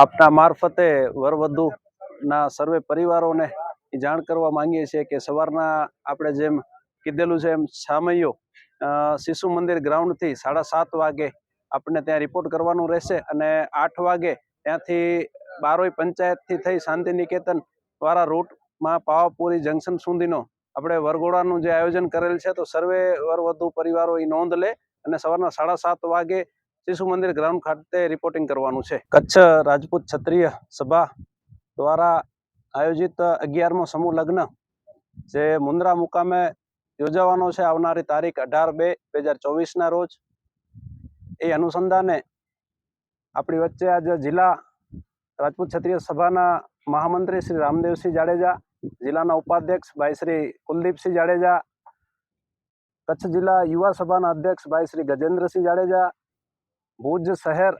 આપના મારફતે વરવધુના સર્વે પરિવારોને જાણ કરવા માંગીએ છીએ કે સવારના આપણે જેમ કીધેલું છે એમ સામૈયો શિશુ મંદિર ગ્રાઉન્ડથી સાડા સાત વાગે આપણે ત્યાં રિપોર્ટ કરવાનું રહેશે અને આઠ વાગે ત્યાંથી બારોઈ પંચાયતથી થઈ શાંતિ નિકેતન વાળા રૂટમાં પાવાપુરી જંકશન સુધીનો આપણે વરઘોડાનું જે આયોજન કરેલ છે, તો સર્વે વરવધુ પરિવારો એ નોંધ લે અને સવારના સાડા સાત વાગે શિશુ મંદિર ગ્રાઉન્ડ ખાતે રિપોર્ટિંગ કરવાનું છે. કચ્છ રાજપૂત ક્ષત્રિય સભા દ્વારા આયોજિત અગિયારમો સમૂહ લગ્ન, જે મુન્દ્રા મુકામે યોજાવાનો છે આવનારી તારીખ અઢાર બે બે હજાર ચોવીસના રોજ. એ અનુસંધાને આપણી વચ્ચે આજે જિલ્લા રાજપૂત ક્ષત્રિય સભાના મહામંત્રી શ્રી રામદેવસિંહ જાડેજા, જિલ્લાના ઉપાધ્યક્ષ ભાઈ શ્રી કુલદીપસિંહ જાડેજા, કચ્છ જિલ્લા યુવા સભાના અધ્યક્ષ ભાઈ શ્રી ગજેન્દ્રસિંહ જાડેજા ભુજ શહેર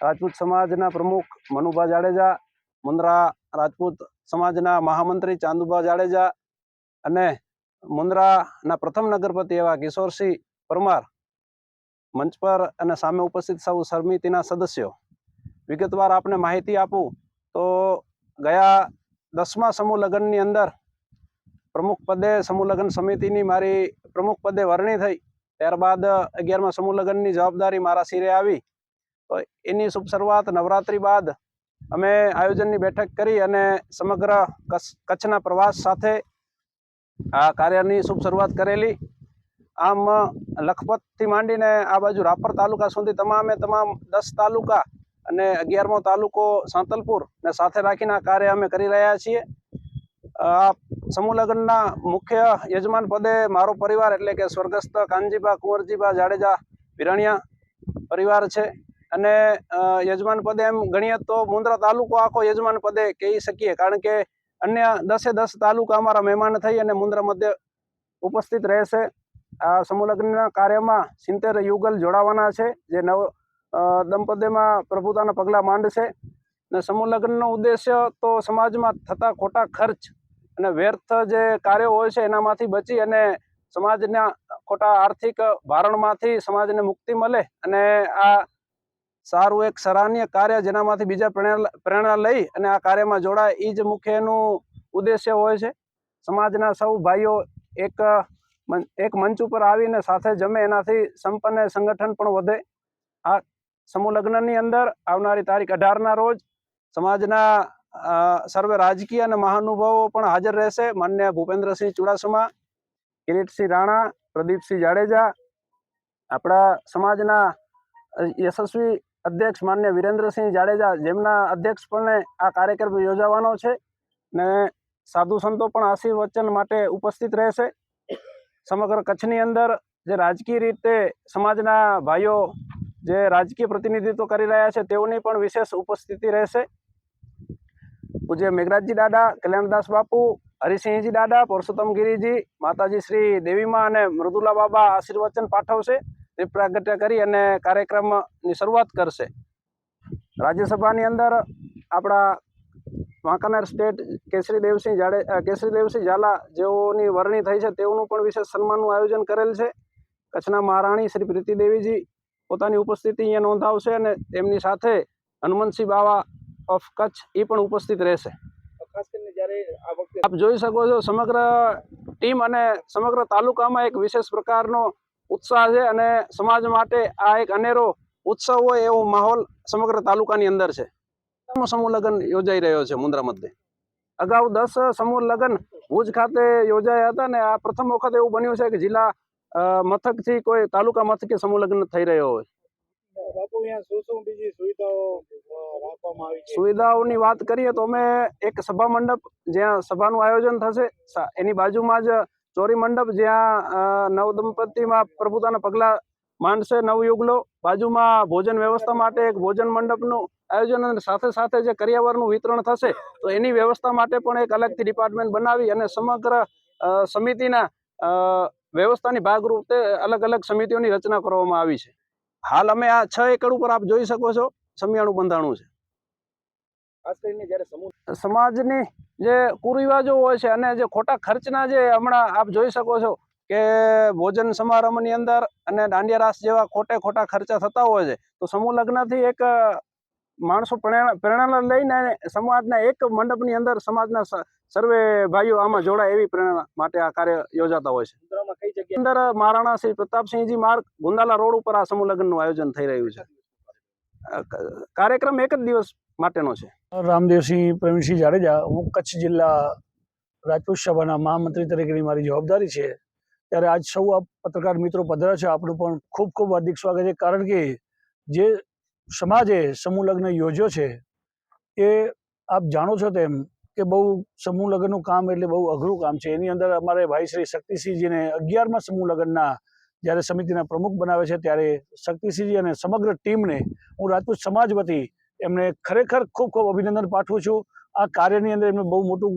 રાજપૂત સમાજના પ્રમુખ મનુભા જાડેજા, મુન્દ્રા રાજપૂત સમાજના મહામંત્રી ચાંદુભા જાડેજા અને મુન્દ્રાના પ્રથમ નગરપતિ એવા કિશોરસિંહ પરમાર મંચ પર અને સામે ઉપસ્થિત સૌ સમિતિના સદસ્યો. વિગતવાર આપને માહિતી આપું તો ગયા દસમા સમૂહ લગ્નની અંદર પ્રમુખ પદે સમૂહ લગ્ન સમિતિની મારી પ્રમુખ પદે વરણી થઈ. ત્યારબાદ અગિયારમાં સમૂહ લગ્નની જવાબદારી મારા શિરે આવી. તો એની શુભ શરૂઆત નવરાત્રિ બાદ અમે આયોજનની બેઠક કરી અને સમગ્ર કચ્છ કચ્છના પ્રવાસ સાથે આ કાર્યની શુભ શરૂઆત કરેલી. આમ લખપતથી માંડીને આ બાજુ રાપર તાલુકા સુધી તમામે તમામ દસ તાલુકા અને અગિયારમો તાલુકો સાંતલપુર ને સાથે રાખીને આ કાર્ય અમે કરી રહ્યા છીએ. આ સમૂહ લગ્નના મુખ્ય યજમાન પદે મારો પરિવાર એટલે કે સ્વર્ગસ્થ કાનજીબા કુંવરજીબા જાડેજા વિરાણિયા પરિવાર છે. અને યજમાન પદે એમ ગણીએ તો મુન્દ્રા તાલુકો આખો યજમાન પદે કહી શકીએ. કારણ કે અન્ય દસે દસ તાલુકા અમારા મહેમાન થઈ અને મુન્દ્રા મધ્ય ઉપસ્થિત રહેશે. આ સમૂહ લગ્નના કાર્યમાં સિત્તેર યુગલ જોડાવાના છે, જે નવ દંપતીમાં પ્રભુતાના પગલાં માંડશે. ને સમૂહ લગ્નનો ઉદ્દેશ્ય તો સમાજમાં થતા ખોટા ખર્ચ અને વ્યર્થ જે કાર્યો હોય છે એનામાંથી બચી અને સમાજના ખોટા આર્થિક ભારણમાંથી સમાજને મુક્તિ મળે અને આ સારું એક સરાહનીય કાર્ય જેનામાંથી બીજા પ્રેરણા લઈ અને આ કાર્યમાં જોડાય એ જ મુખ્ય એનું ઉદ્દેશ્ય હોય છે. સમાજના સૌ ભાઈઓ એક એક મંચ ઉપર આવીને સાથે જમે, એનાથી સંપન્ન સંગઠન પણ વધે. આ સમૂહ લગ્નની અંદર આવનારી તારીખ અઢારના રોજ સમાજના સર્વે રાજકીય અને મહાનુભાવો પણ હાજર રહેશે. માન્ય ભૂપેન્દ્રસિંહ ચુડાસમા, કિરીટસિંહ રાણા, પ્રદીપસિંહ જાડેજા, આપણા સમાજના યશસ્વી અધ્યક્ષ માન્ય વિરેન્દ્રસિંહ જાડેજા જેમના અધ્યક્ષપણે આ કાર્યક્રમ યોજાવાનો છે ને સાધુ સંતો પણ આશીર્વચન માટે ઉપસ્થિત રહેશે. સમગ્ર કચ્છની અંદર જે રાજકીય રીતે સમાજના ભાઈઓ જે રાજકીય પ્રતિનિધિત્વ કરી રહ્યા છે તેઓની પણ વિશેષ ઉપસ્થિતિ રહેશે. પૂજ્ય મેઘરાજજી દાદા, કલ્યાણદાસ બાપુ, હરિસિંહજી દાદા પરસોત્તમ ગિરિજી, માતાજી શ્રી દેવીમાં અને મૃદુલા બાબા આશીર્વચન પાઠવશે તે પ્રાગટ્ય કરી અને કાર્યક્રમની શરૂઆત કરશે. રાજ્યસભાની અંદર આપણા વાંકાનેર સ્ટેટ કેસરી દેવસિંહ જાડે કેસરી દેવસિંહ ઝાલા જેઓની વરણી થઈ છે, તેઓનું પણ વિશેષ સન્માનનું આયોજન કરેલ છે. કચ્છના મહારાણી શ્રી પ્રીતિ દેવીજી પોતાની ઉપસ્થિતિ અહીંયા નોંધાવશે અને તેમની સાથે હનુમંતસિંહ બાવા ઓફ કચ્છ એ પણ ઉપસ્થિત રહેશે. આપ જોઈ શકો છો સમગ્ર ટીમ અને સમગ્ર તાલુકામાં એક વિશેષ પ્રકારનો ઉત્સાહ છે અને સમાજ માટે આ એક અનેરો ઉત્સવ હોય એવો માહોલ સમગ્ર તાલુકાની અંદર છે. સમૂહ લગ્ન યોજાઈ રહ્યો છે મુન્દ્રા મધ્યે. અગાઉ દસ સમૂહ લગ્ન ભુજ ખાતે યોજાયા હતા ને આ પ્રથમ વખત એવું બન્યું છે કે જિલ્લા મથકથી કોઈ તાલુકા મથકે સમૂહ લગ્ન થઈ રહ્યો હોય. સુવિધાઓની વાત કરીએ તો અમે એક સભા મંડપ જ્યાં સભાનું આયોજન થશે એની બાજુમાં જ ચોરી મંડપ જ્યાં નવ દંપતીમાં પ્રભુતાના પગલા માંડશે નવયુગલો. બાજુમાં ભોજન વ્યવસ્થા માટે એક ભોજન મંડપનું આયોજન અને સાથે સાથે જે કરિયાવરનું વિતરણ થશે, તો એની વ્યવસ્થા માટે પણ એક અલગથી ડિપાર્ટમેન્ટ બનાવી અને સમગ્ર સમિતિના વ્યવસ્થાની ભાગરૂપે અલગ અલગ સમિતિઓની રચના કરવામાં આવી છે. હાલ અમે આ છ એકડ ઉપર આપ જોઈ શકો છો સમિયાણું બંધાણું છે. ખાસ કરીને જ્યારે સમાજની જે કુરિવાજો હોય છે અને જે ખોટા ખર્ચના જે હમણાં આપ જોઈ શકો છો કે ભોજન સમારંભની અંદર અને દાંડિયા રાસ જેવા ખોટે ખોટા ખર્ચા થતા હોય છે તો સમૂહ લગ્નથી એક માણસો પ્રેરણા લઈને સમાજના એક મંડપની અંદર સમાજના સર્વે ભાઈઓ આમાં જોડાય એવી પ્રેરણા માટે આ કાર્ય યોજાતા હોય છે. કઈ જગ્યા અંદર મહારાણા શ્રી પ્રતાપસિંહજી માર્ગ, ગુંદાલા રોડ ઉપર આ સમૂહ લગ્નનું આયોજન થઈ રહ્યું છે. કાર્યક્રમ એક જ દિવસ માટેનો છે. રામદેવસિંહ પ્રવીણસિંહ જાડેજા, હું કચ્છ જિલ્લા રાજપૂત સભાના મહામંત્રી તરીકેની મારી જવાબદારી છે. ત્યારે આજ સૌ આ પત્રકાર મિત્રો પધરા છે. આપણું પણ ખૂબ ખૂબ હાર્દિક સ્વાગત છે. કારણ કે જે સમાજે સમૂહ લગ્ન યોજ્યો છે, એ આપ જાણો છો તેમ કે બહુ સમૂહ લગ્નનું કામ એટલે બહુ અઘરું કામ છે. એની અંદર અમારે ભાઈ શ્રી શક્તિસિંહજીને અગિયારમાં સમૂહ લગ્નના જ્યારે સમિતિના પ્રમુખ બનાવે છે ત્યારે શક્તિસિંહજી અને સમગ્ર ટીમને હું રાજપૂત સમાજ વતી એમને ખરેખર ખૂબ ખૂબ અભિનંદન પાઠવું છું. આ કાર્યની અંદર એમને બહુ મોટું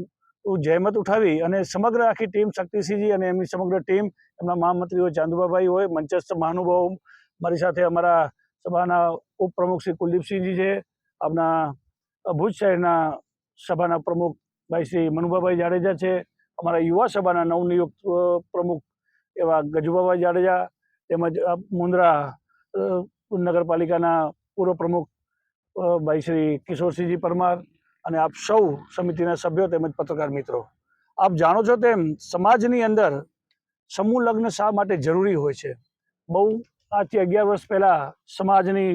જહેમત ઉઠાવી અને સમગ્ર આખી ટીમ શક્તિસિંહજી અને એમની સમગ્ર ટીમ, એમના મહામંત્રીઓ, ચાંદુબાભાઈ હોય, મંચસ્થ મહાનુભાવો, મારી સાથે અમારા સભાના ઉપપ્રમુખ શ્રી કુલદીપસિંહજી છે આપણા ભુજ શહેરના સભાના પ્રમુખ ભાઈ શ્રી મનુભાભાઈ જાડેજા છે, અમારા યુવા સભાના નવનિયુક્ત પ્રમુખ એવા ગજુભાભાઈ જાડેજા તેમજ મુન્દ્રા નગરપાલિકાના પૂર્વ પ્રમુખ ભાઈ શ્રી કિશોરસિંહજી પરમાર અને આપ સૌ સમિતિના સભ્યો તેમજ પત્રકાર મિત્રો. આપ જાણો છો તેમ સમાજની અંદર સમૂહ લગ્ન શા માટે જરૂરી હોય છે? બહુ આજથી અગિયાર વર્ષ પહેલાં સમાજની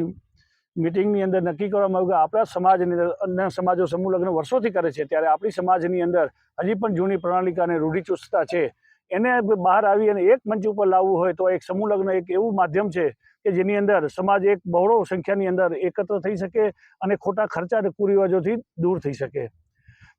મિટિંગની અંદર નક્કી કરવામાં આવ્યું કે આપણા સમાજની અંદર, અન્ય સમાજો સમૂહ લગ્ન વર્ષોથી કરે છે, ત્યારે આપણી સમાજની અંદર હજી પણ જૂની પ્રણાલિકા અને રૂઢિચુસ્તતા છે. એને બહાર આવી અને એક મંચ ઉપર લાવવું હોય તો એક સમૂહ લગ્ન એક એવું માધ્યમ છે કે જેની અંદર સમાજ એક બહોળો સંખ્યાની અંદર એકત્ર થઈ શકે અને ખોટા ખર્ચા અને કુરિવાજોથી દૂર થઈ શકે.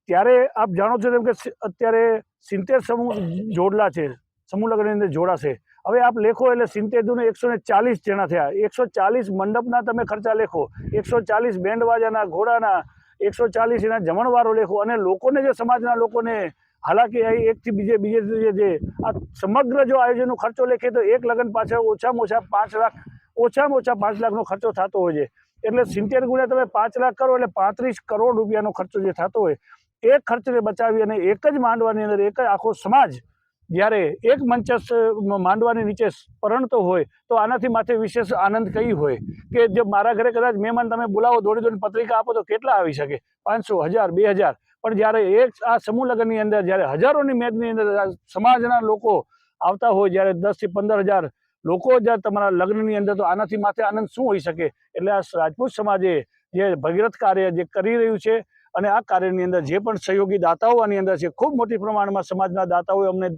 ત્યારે આપ જાણો છો તેમ કે અત્યારે સિત્તેર સમૂહ જોડલા છે, સમૂહ લગ્નની અંદર જોડાશે. હવે આપ લેખો એટલે સિત્તેર એકસો ને ચાલીસ જણા થયા. એકસો ચાલીસ મંડપના તમે ખર્ચા લેખો. એકસો ચાલીસ બેન્ડવાજાના ઘોડાના એકસો ચાલીસ એના જમણવારો લેખો. અને લોકોને જે સમાજના લોકોને, હાલાકી અહીં એકથી બીજે બીજે જે, આ સમગ્ર જો આયોજનનો ખર્ચો લેખે તો એક લગ્ન પાછળ ઓછામાં ઓછા પાંચ લાખ, ઓછામાં ઓછા પાંચ લાખનો ખર્ચો થતો હોય છે. એટલે સિત્તેર ગુણ્યા તમે પાંચ લાખ કરો એટલે પાંત્રીસ કરોડ રૂપિયાનો ખર્ચો જે થતો હોય, એ ખર્ચને બચાવી અને એક જ માંડવાની અંદર એક જ આખો સમાજ જ્યારે એક મંચસ માંડવાની નીચે પરણતો હોય, તો આનાથી માથે વિશેષ આનંદ કઈ હોય? કે જે મારા ઘરે કદાચ મહેમાન તમે બોલાવો, દોડી દોડીને પત્રિકા આપો, તો કેટલા આવી શકે? પાંચસો, હજાર, બે હજાર. પણ જ્યારે એક આ સમૂહ લગ્નની અંદર, જ્યારે હજારોની મેદની અંદર સમાજના લોકો આવતા હોય, જ્યારે દસથી પંદર હજાર લોકો જ્યારે તમારા લગ્નની અંદર, તો આનાથી માથે આનંદ શું હોઈ શકે? એટલે આ રાજપૂત સમાજે જે ભગીરથ કાર્ય જે કરી રહ્યું છે, અને આ કાર્યની અંદર જે પણ સહયોગી દાતાઓ આની અંદર છે, ખૂબ મોટી પ્રમાણમાં સમાજના દાતાઓએ અમને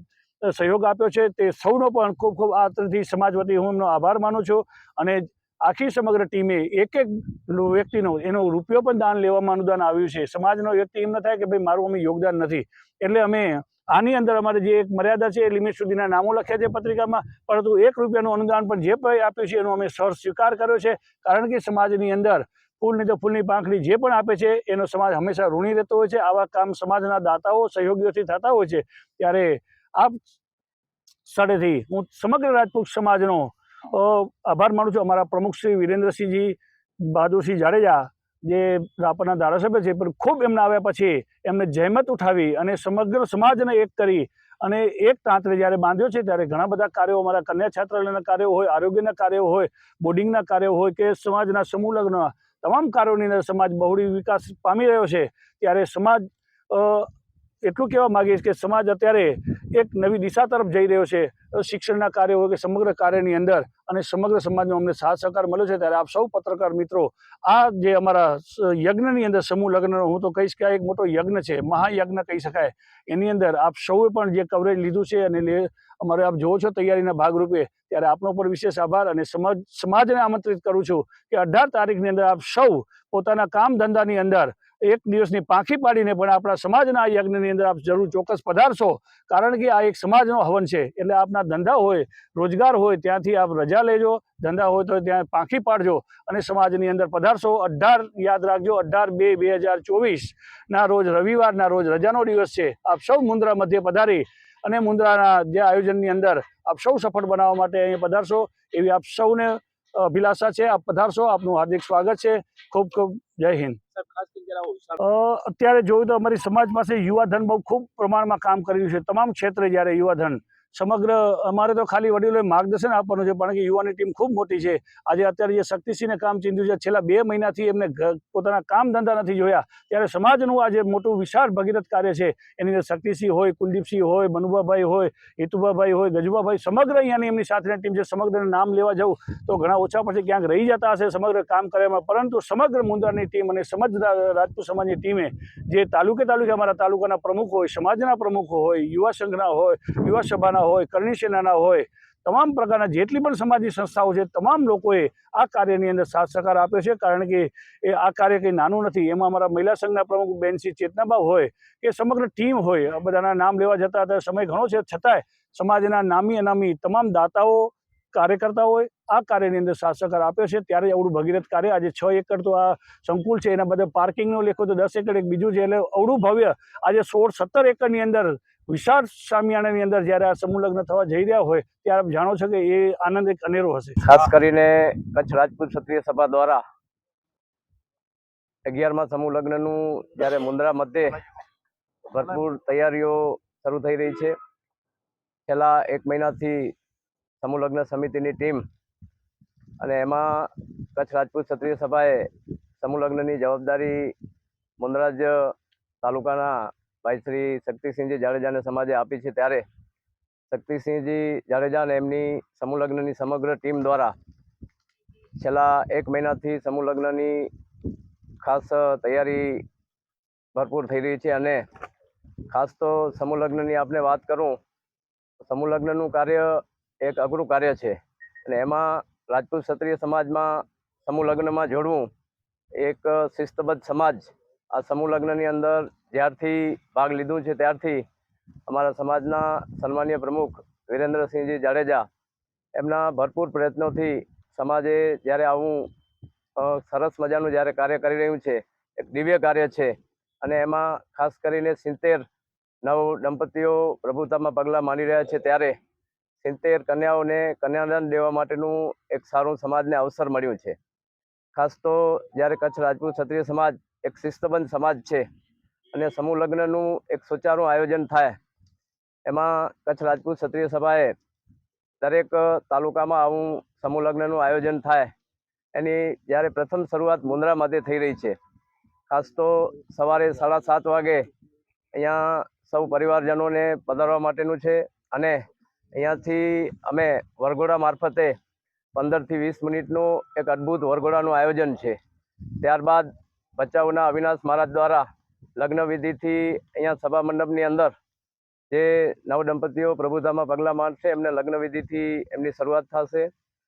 સહયોગ આપ્યો છે. તે સૌનો પણ ખૂબ ખૂબ આતરથી સમાજ વતી હું એમનો આભાર માનું છું અને આખી સમગ્ર ટીમે એક એક વ્યક્તિનો એનો રૂપિયો પણ દાન લેવામાં અનુદાન આવ્યું છે. સમાજનો વ્યક્તિ એમ ન થાય કે ભાઈ મારું અમે યોગદાન નથી. એટલે અમે આની અંદર અમારે જે એક મર્યાદા છે એ લિમિટ સુધીના નામો લખ્યા છે પત્રિકામાં, પરંતુ એક રૂપિયાનું અનુદાન પણ જે પણ આપ્યું છે એનો અમે સર સ્વીકાર કર્યો છે. કારણ કે સમાજની અંદર ફૂલની તો ફૂલની પાંખડી જે પણ આપે છે એનો સમાજ હંમેશા ઋણી રહેતો હોય છે. આવા કામ સમાજના દાતાઓ સહયોગીઓથી થતા હોય છે. ત્યારે આ સ્થળેથી હું સમગ્ર રાજપૂત સમાજનો આભાર માનું છું. અમારા પ્રમુખ શ્રી વિરેન્દ્રસિંહજી બહાદુરસિંહ જાડેજા, જે રાપરના ધારાસભ્ય છે, પણ ખૂબ એમના આવ્યા પછી એમને જહેમત ઉઠાવી અને સમગ્ર સમાજને એક કરી અને એક તાંતરે જ્યારે બાંધ્યો છે, ત્યારે ઘણા બધા કાર્યો, અમારા કન્યા છાત્રાલયના કાર્યો હોય, આરોગ્યના કાર્યો હોય, બોર્ડિંગના કાર્યો હોય કે સમાજના સમૂહ તમામ કાર્યોની અંદર સમાજ બહુડી વિકાસ પામી રહ્યો છે. ત્યારે સમાજ એટલું કહેવા માગીશ કે સમાજ અત્યારે એક નવી દિશા તરફ જઈ રહ્યો છે, શિક્ષણના કાર્ય હોય કે સમગ્ર કાર્યની અંદર અને સમગ્ર સમાજનો અમને સાથ સહકાર મળ્યો છે, ત્યારે આપ સૌ પત્રકાર મિત્રો, આ જે અમારા યજ્ઞની અંદર સમૂહ લગ્નનો હું તો કહીશ કે આ એક મોટો યજ્ઞ છે, મહાયજ્ઞ કહી શકાય. એની અંદર આપ સૌએ પણ જે કવરેજ લીધું છે અને અમારે આપ જોવો છો તૈયારીના ભાગરૂપે, ત્યારે આપનો પણ વિશેષ આભાર અને સમાજ, સમાજને આમંત્રિત કરું છું કે અઢાર તારીખની અંદર આપ સૌ પોતાના કામ ધંધાની અંદર એક દિવસની પાંખી પાડીને પણ આપણા સમાજના આ યજ્ઞની અંદર આપ જરૂર ચોક્કસ પધારશો. કારણ કે આ એક સમાજનો હવન છે, એટલે આપના ધંધા હોય, રોજગાર હોય, ત્યાંથી આપ રજા લેજો, ધંધા હોય તો ત્યાં પાંખી પાડજો અને સમાજની અંદર પધારશો. અઢાર, યાદ રાખજો, અઢાર બે બે હજાર ચોવીસના રોજ રવિવારના રોજ રજાનો દિવસ છે. આપ સૌ મુન્દ્રા મધ્યે પધારી અને મુન્દ્રાના જે આયોજનની અંદર આપ સૌ સફળ બનાવવા માટે અહીંયા પધારશો એવી આપ સૌને અભિલાષા છે. આપ પધારશો. આપનું હાર્દિક સ્વાગત છે. ખૂબ ખૂબ જય હિન્દ. અત્યારે જોયું તો અમારી સમાજ પાસે યુવાધન બહુ ખૂબ પ્રમાણમાં કામ કરી રહ્યું છે. તમામ ક્ષેત્રે જ્યારે યુવાધન સમગ્ર અમારે તો ખાલી વડીલોએ માર્ગદર્શન આપવાનું છે પણ કે યુવાની ટીમ ખૂબ મોટી છે. આજે અત્યારે જે શક્તિસિંહને કામ ચીંધ્યું છે, છેલ્લા બે મહિનાથી એમને પોતાના કામ ધંધા નથી જોયા. ત્યારે સમાજનું આજે મોટું વિશાળ ભગીરથ કાર્ય છે, એની અંદર શક્તિસિંહ હોય, કુલદીપસિંહ હોય મનુભાભાઈ હોય હિતુભાભાઈ હોય ગજુભાભાઈ સમગ્ર અહીંયાની એમની સાથેની ટીમ છે સમગ્ર નામ લેવા જવું તો ઘણા ઓછા પછી ક્યાંક રહી જતા હશે સમગ્ર કામ કરવામાં. પરંતુ સમગ્ર મુંદ્રાની ટીમ અને સમજ રાજપૂત સમાજની ટીમે જે તાલુકે તાલુકે અમારા તાલુકાના પ્રમુખ હોય, સમાજના પ્રમુખ હોય, યુવા સંઘના હોય યુવા સભાના હોય કરણી સેનાના હોય, તમામ પ્રકારના જેટલી પણ સમાજની સંસ્થાઓ છે, તમામ લોકોએ આ કાર્યની અંદર સાથ સહકાર આપ્યો છે. કારણ કે એ આ કાર્ય કંઈ નાનું નથી. એમાં અમારા મહિલા સંઘના પ્રમુખ બેનસી ચેતનાબા હોય, કે સમગ્ર ટીમ હોય બધાના નામ લેવા જતા હતા. સમય ઘણો છે. છતાંય સમાજના નામી અનામી તમામ દાતાઓ કાર્યકર્તાઓએ આ કાર્યની અંદર સાથ સહકાર આપ્યો છે. ત્યારે અવડું ભગીરથ કાર્ય. આજે છ એકર તો આ સંકુલ છે. એના બધા પાર્કિંગનો લેખો તો દસ એકર. એક બીજું છે. એટલે અવડું ભવ્ય આજે સોળ સત્તર એકરની અંદર વિશાળ સામિયાણાની અંદર જ્યારે આ સમૂહ લગ્ન થવા જઈ રહ્યા હોય, ત્યારે આપ જાણો છો કે એ આનંદ એક અનેરો હશે. ખાસ કરીને કચ્છ રાજપૂત ક્ષત્રિય સભા દ્વારા અગિયારમાં સમૂહ લગ્નનું જ્યારે મુન્દ્રા મધ્યે ભરપૂર તૈયારીઓ શરૂ થઈ રહી છે. છેલ્લા એક મહિનાથી સમૂહ લગ્ન સમિતિની ટીમ અને એમાં કચ્છ રાજપૂત ક્ષત્રિય સભાએ સમૂહ લગ્નની જવાબદારી મુન્દ્રાજ તાલુકાના ભાઈ શ્રી શક્તિસિંહજી જાડેજાને સમાજે આપી છે ત્યારે શક્તિસિંહજી જાડેજા અને એમની સમૂહ લગ્નની સમગ્ર ટીમ દ્વારા છેલ્લા એક મહિનાથી સમૂહ લગ્નની ખાસ તૈયારી ભરપૂર થઈ રહી છે અને ખાસ તો સમૂહ લગ્નની આપણે વાત કરું સમૂહલગ્નનું સમૂહ લગ્નનું કાર્ય એક અઘરું કાર્ય છે અને એમાં રાજપૂત ક્ષત્રિય સમાજમાં સમૂહ લગ્નમાં જોડવું એક શિસ્તબદ્ધ સમાજ આ સમૂહ લગ્નની અંદર જ્યારથી ભાગ લીધું છે, ત્યારથી અમારા સમાજના સન્માનીય પ્રમુખ વિરેન્દ્રસિંહજી જાડેજા એમના ભરપૂર પ્રયત્નોથી સમાજે જ્યારે આવું સરસ મજાનું જ્યારે કાર્ય કરી રહ્યું છે, એક દિવ્ય કાર્ય છે અને એમાં ખાસ કરીને સિત્તેર નવ દંપતીઓ પ્રભુતામાં પગલાં માંડી રહ્યા છે, ત્યારે સિત્તેર કન્યાઓને કન્યાદાન દેવા માટેનું એક સારું સમાજને અવસર મળ્યું છે. ખાસ તો જ્યારે કચ્છ રાજપૂત ક્ષત્રિય સમાજ એક શિસ્તબંધ સમાજ છે અને સમૂહ લગ્નનું એક સુચારું આયોજન થાય. એમાં કચ્છ રાજપૂત ક્ષત્રિય સભાએ દરેક તાલુકામાં આવું સમૂહ લગ્નનું આયોજન થાય. એની જ્યારે પ્રથમ શરૂઆત મુન્દ્રામાંથી થઈ રહી છે. ખાસ તો સવારે સાડા સાત વાગે અહીંયા સૌ પરિવારજનોને પધારવા માટેનું છે અને અહીંયાથી અમે વરઘોડા મારફતે પંદરથી વીસ મિનિટનું એક અદ્ભુત વરઘોડાનું આયોજન છે. ત્યારબાદ ભચાઉના અવિનાશ મહારાજ દ્વારા લગ્ન વિધિથી અહીંયા સભા મંડપની અંદર જે નવ દંપતીઓ પ્રભુતામાં પગલાં માંડશે, એમને લગ્ન વિધિથી એમની શરૂઆત થશે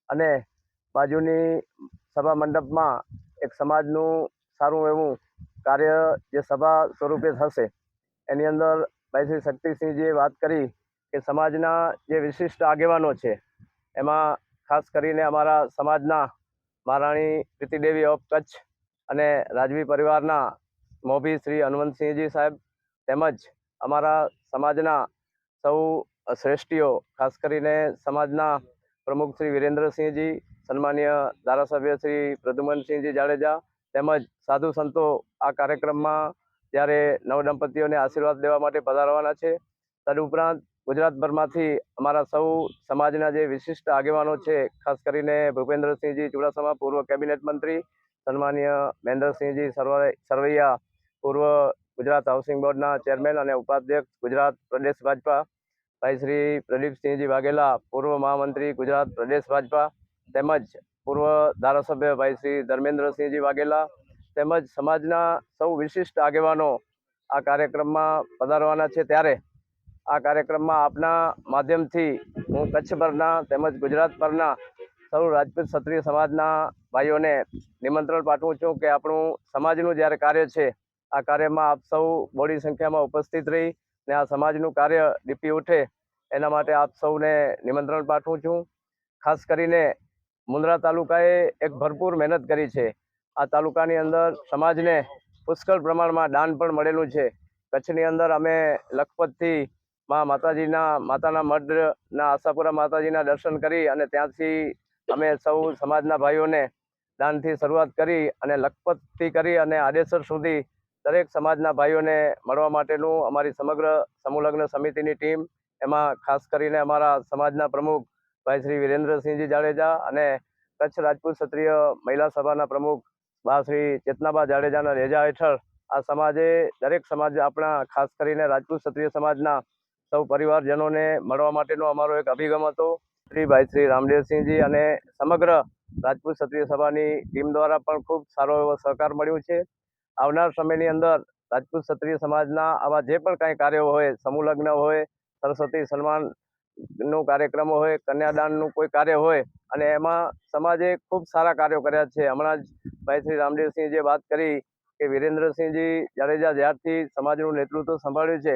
અને બાજુની સભા મંડપમાં એક સમાજનું સારું એવું કાર્ય જે સભા સ્વરૂપે થશે, એની અંદર ભાઈ શ્રી શક્તિસિંહજીએ વાત કરી કે સમાજના જે વિશિષ્ટ આગેવાનો છે, એમાં ખાસ કરીને અમારા સમાજના મહારાણી પ્રીતિદેવી ઓફ કચ્છ અને રાજવી પરિવારના મોભી શ્રી હનુમંતસિંહજી સાહેબ તેમજ અમારા સમાજના સૌ શ્રેષ્ઠીઓ, ખાસ કરીને સમાજના પ્રમુખ શ્રી વિરેન્દ્રસિંહજી સન્માનીય ધારાસભ્ય શ્રી પ્રદ્યુમનસિંહજી જાડેજા તેમજ સાધુ સંતો આ કાર્યક્રમમાં જ્યારે નવ દંપતીઓને આશીર્વાદ દેવા માટે પધારવાના છે. તદુપરાંત ગુજરાતભરમાંથી અમારા સૌ સમાજના જે વિશિષ્ટ આગેવાનો છે, ખાસ કરીને ભૂપેન્દ્રસિંહજી ચુડાસમા પૂર્વ કેબિનેટ મંત્રી, સન્માનીય મહેન્દ્રસિંહજી સરવૈ સરવૈયા પૂર્વ ગુજરાત હાઉસિંગ બોર્ડના ચેરમેન અને ઉપાધ્યક્ષ ગુજરાત પ્રદેશ ભાજપા ભાઈ શ્રી પ્રદીપસિંહજી વાઘેલા, પૂર્વ મહામંત્રી ગુજરાત પ્રદેશ ભાજપા તેમજ પૂર્વ ધારાસભ્ય ભાઈ શ્રી ધર્મેન્દ્રસિંહજી વાઘેલા તેમજ સમાજના સૌ વિશિષ્ટ આગેવાનો આ કાર્યક્રમમાં પધારવાના છે. ત્યારે આ કાર્યક્રમમાં આપના માધ્યમથી હું કચ્છભરના તેમજ ગુજરાત પરના સૌ રાજપૂત ક્ષત્રિય સમાજના ભાઈઓને નિમંત્રણ પાઠવું છું કે આપણું સમાજનું જ્યારે કાર્ય છે આ કાર્યમાં આપ સૌ મોડી સંખ્યામાં ઉપસ્થિત રહી ને આ સમાજનું કાર્ય ડીપી ઉઠે, એના માટે આપ સૌને નિમંત્રણ પાઠવું છું. ખાસ કરીને મુન્દ્રા તાલુકાએ એક ભરપૂર મહેનત કરી છે. આ તાલુકાની અંદર સમાજને પુષ્કળ પ્રમાણમાં દાન પણ મળેલું છે. કચ્છની અંદર અમે લખપતથી મા માતાજીના, માતાના મઢના, આશાપુરા માતાજીના દર્શન કરી અને ત્યાંથી અમે સૌ સમાજના ભાઈઓને દાનથી શરૂઆત કરી અને લખપતથી કરી અને આડેસર સુધી દરેક સમાજના ભાઈઓને મળવા માટેનું અમારી સમગ્ર સમૂહલગ્ન સમિતિની ટીમ, એમાં ખાસ કરીને અમારા સમાજના પ્રમુખ ભાઈ શ્રી વિરેન્દ્રસિંહજી જાડેજા અને કચ્છ રાજપૂત ક્ષત્રિય મહિલા સભાના પ્રમુખ બા શ્રી ચેતનાબા જાડેજાના રેજા હેઠળ આ સમાજે, દરેક સમાજ આપણા ખાસ કરીને રાજપૂત ક્ષત્રિય સમાજના સૌ પરિવારજનોને મળવા માટેનો અમારો એક અભિગમ હતો. શ્રી ભાઈ શ્રી રામદેવસિંહજી અને સમગ્ર રાજપૂત ક્ષત્રિય સભાની ટીમ દ્વારા પણ ખૂબ સારો એવો સહકાર મળ્યો છે. આવનાર સમયની અંદર રાજપૂત ક્ષત્રિય સમાજના આવા જે પણ કાંઈ કાર્યો હોય, સમૂહ લગ્ન હોય, સરસ્વતી સન્માનનો કાર્યક્રમ હોય, કન્યાદાનનું કોઈ કાર્ય હોય અને એમાં સમાજે ખૂબ સારા કાર્યો કર્યા છે. હમણાં જ ભાઈ શ્રી રામદેવસિંહ જે વાત કરી કે વિરેન્દ્રસિંહજી જાડેજા જ્યારથી સમાજનું નેતૃત્વ સંભાળ્યું છે,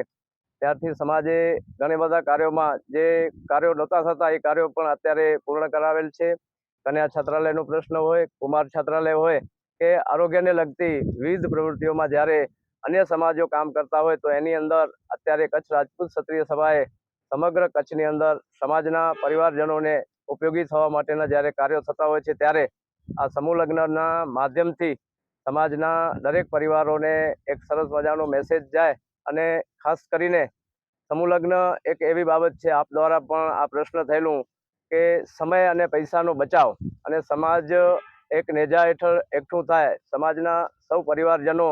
ત્યારથી સમાજે ઘણા બધા કાર્યોમાં જે કાર્યો નહોતા થતા એ કાર્યો પણ અત્યારે પૂર્ણ કરાવેલ છે. કન્યા છાત્રાલયનો પ્રશ્ન હોય, કુમાર છાત્રાલય હોય કે આરોગ્યને લગતી વિવિધ પ્રવૃત્તિઓમાં જ્યારે અન્ય સમાજો કામ કરતા હોય તો એની અંદર અત્યારે કચ્છ રાજપૂત ક્ષત્રિય સભાએ સમગ્ર કચ્છની અંદર સમાજના પરિવારજનોને ઉપયોગી થવા માટેના જ્યારે કાર્યો થતા હોય છે, ત્યારે આ સમૂહ લગ્નના માધ્યમથી સમાજના દરેક પરિવારોને એક સરસ મજાનો મેસેજ જાય અને ખાસ કરીને સમૂહ લગ્ન એક એવી બાબત છે, આપ દ્વારા પણ આ પ્રશ્ન થયેલું કે સમય અને પૈસાનો બચાવ અને સમાજ એક નેજા હેઠળ એકઠું થાય. સમાજના સૌ પરિવારજનો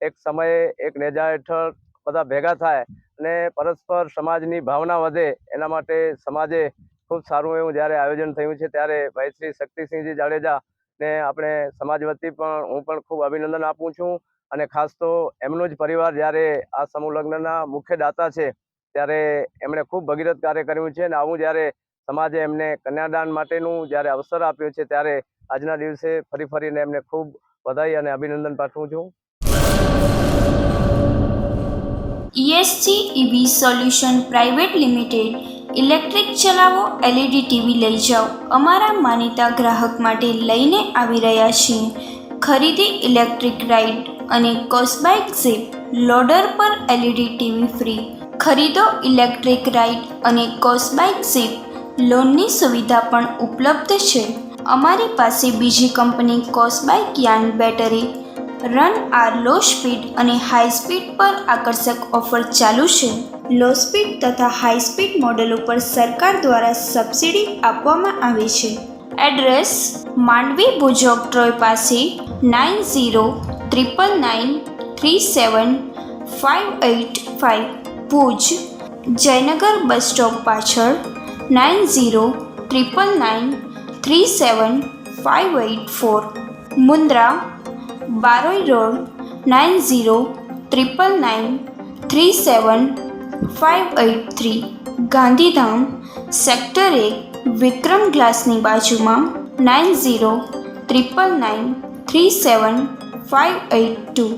એક સમયે એક નેજા હેઠળ બધા ભેગા થાય અને પરસ્પર સમાજની ભાવના વધે. એના માટે સમાજે ખૂબ સારું એવું જ્યારે આયોજન થયું છે ત્યારે ભાઈ શ્રી શક્તિસિંહજી જાડેજા ને આપણે સમાજ વતી પણ હું પણ ખૂબ અભિનંદન આપું છું. અને ખાસ તો એમનો જ પરિવાર જ્યારે આ સમૂહ લગ્નના મુખ્ય દાતા છે ત્યારે એમણે ખૂબ ભગીરથ કાર્ય કર્યું છે. અને આવું જ્યારે સમાજે એમને કન્યાદાન માટેનું જ્યારે અવસર આપ્યો છે ત્યારે આજના દિવસે ફરી ફરીને એમને ખૂબ વધાઈ અને અભિનંદન પાઠવું છું. ESG EV solution private limited electric ચલાવો એલઈડી ટીવી લઈ જાઓ. અમારા માનીતા ગ્રાહક માટે લઈને આવી રહ્યા છીએ. ખરીદી ઇલેક્ટ્રિક રાઇડ અને કોસ્બાઇક ઝીપ, લોડર પર એલઈડી ટીવી ફ્રી. ખરીદો ઇલેક્ટ્રિક રાઇડ અને કોસ્બાઇક ઝીપ. લોનની સુવિધા પણ ઉપલબ્ધ છે. અમારી પાસે બીજી કંપની કોસબાઇક યાન બેટરી, રન આર લો સ્પીડ અને હાઈ સ્પીડ પર આકર્ષક ઓફર ચાલુ છે. લો સ્પીડ તથા હાઈ સ્પીડ મોડેલ ઉપર સરકાર દ્વારા સબસિડી આપવામાં આવે છે. એડ્રેસ માંડવી ભુજોગ ટ્રોય પાસે nine zero triple nine three seven five eight five Bhuj, Jaynagar bus stop પાછળ nine zero triple nine three seven five eight four Mundra Baroi road nine zero triple nine three seven five eight three Gandhidham sector એક વિક્રમ ગ્લાસની બાજુમાં nine zero triple nine three seven five eight two